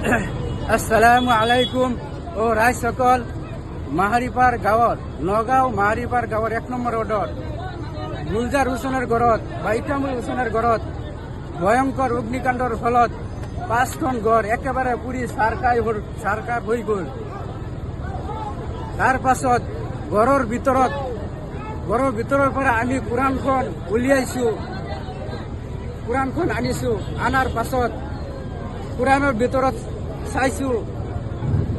আসসালামু আলাইকুম ও ৰায় সকল মাহাৰিপাৰ গাঁৱৰ নগাঁও মাহাৰিপাৰ গাঁৱৰ এক নম্বৰ ৰোডৰ গুলজাৰ হুছেনৰ ঘৰত বা ইকামুল হুছেনৰ ঘৰত ভয়ংকৰ অগ্নিকাণ্ডৰ ফলত পাঁচখন ঘৰ একেবাৰে পুৰি চাৰকাই হ'ল- চাৰকাৰ হৈ গ'ল তাৰ পাছত ঘৰৰ ভিতৰত ঘৰৰ ভিতৰৰ পৰা আমি কোৰাণখন উলিয়াইছো কোৰাণখন আনিছো আনাৰ পাছত কোৰাণৰ ভিতৰত চাইছো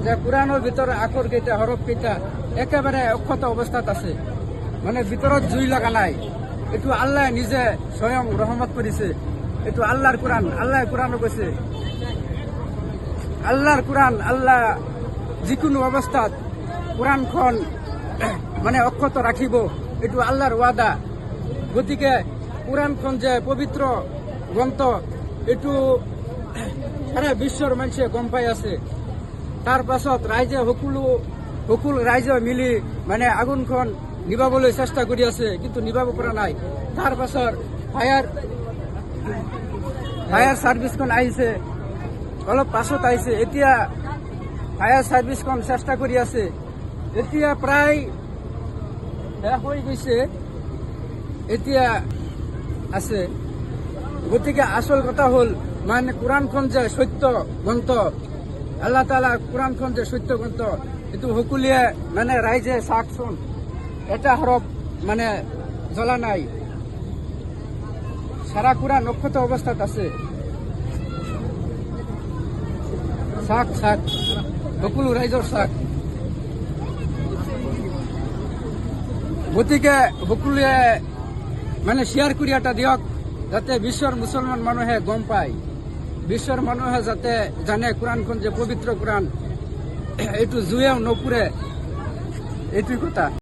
যে কোৰাণৰ ভিতৰত আখৰ কেইটা, হৰফ কেইটা একেবাৰে অক্ষত অৱস্থাত আছে। মানে ভিতৰত জুই লগা নাই। এইটো আল্লাহ নিজে স্বয়ং ৰহমত কৰিছে। এইটো আল্লাহৰ কোৰাণ আল্লাহ কোৰাণো কৈছে। আল্লাহৰ কোৰাণ আল্লাহ যিকোনো অৱস্থাত কোৰাণখন মানে অক্ষত ৰাখিব। এইটো আল্লাহৰ ৱাদা। গতিকে কোৰাণখন যে পবিত্ৰ গ্ৰন্থ, এইটো সারা বিশ্বৰ মানুহে গম পাই আছে। তাৰ পাছত ৰাইজে সকলো সকলো ৰাইজে মিলি মানে আগুনখন নিভাবলৈ চেষ্টা কৰি আছে, কিন্তু নিভাব পৰা নাই। তাৰ পাছত ফায়াৰ ফায়াৰ ছাৰ্ভিচখন আহিছে, অলপ পাছত আহিছে। এতিয়া ফায়াৰ ছাৰ্ভিচখন চেষ্টা কৰি আছে। এতিয়া প্ৰায় শেষ হৈ গৈছে। এতিয়া আছে। গতিকে আচল কথা হ'ল মানে কোরআনখন যে সত্য গ্ৰন্থ আল্লাহ তালা কোরআনখন যে সত্য গ্ৰন্থ এইটো সকলোৱে মানে ৰাইজে চাওকচোন এটা হৰফ মানে জ্বলা নাই। সারা কোরআন অক্ষত অৱস্থাত আছে। চাক চাক সকলো ৰাইজৰ চাক গতিকে সকলোৱে মানে শ্বেয়াৰ কৰি এটা দিয়ক, যাতে বিশ্বৰ মুছলমান মানুহে গম পায়। বিশ্বৰ মানুহে যাতে জানে কোরআনখন যে পবিত্র কোরআন এইটো জুয়েও নপুৰে এইটোই কথা।